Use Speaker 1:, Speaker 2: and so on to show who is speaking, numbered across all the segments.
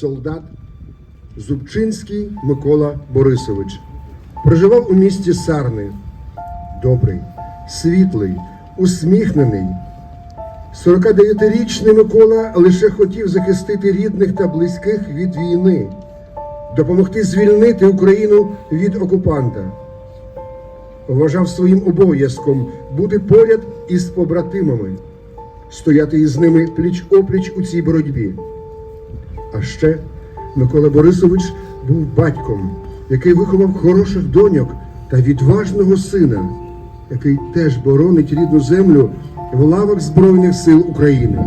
Speaker 1: солдат Зубчинський Микола Борисович. Проживав у місті Сарни. Добрий, світлий, усміхнений. 49-річний Микола лише хотів захистити рідних та близьких від війни, допомогти звільнити Україну від окупанта. Вважав своїм обов'язком бути поряд із побратимами, стояти із ними пліч опліч у цій боротьбі. А ще Микола Борисович був батьком, який виховав хороших доньок та відважного сина, який теж боронить рідну землю в лавах Збройних сил України.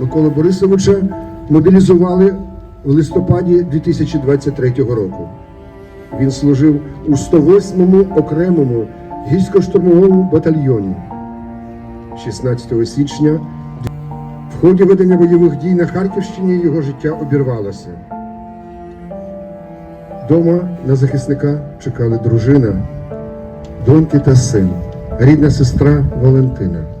Speaker 1: Микола Борисовича мобілізували в листопаді 2023 року. Він служив у 108-му окремому гірсько-штурмовому батальйоні. 16 січня в ході ведення бойових дій на Харківщині його життя обірвалося. Дома на захисника чекали дружина, доньки та син, рідна сестра Валентина.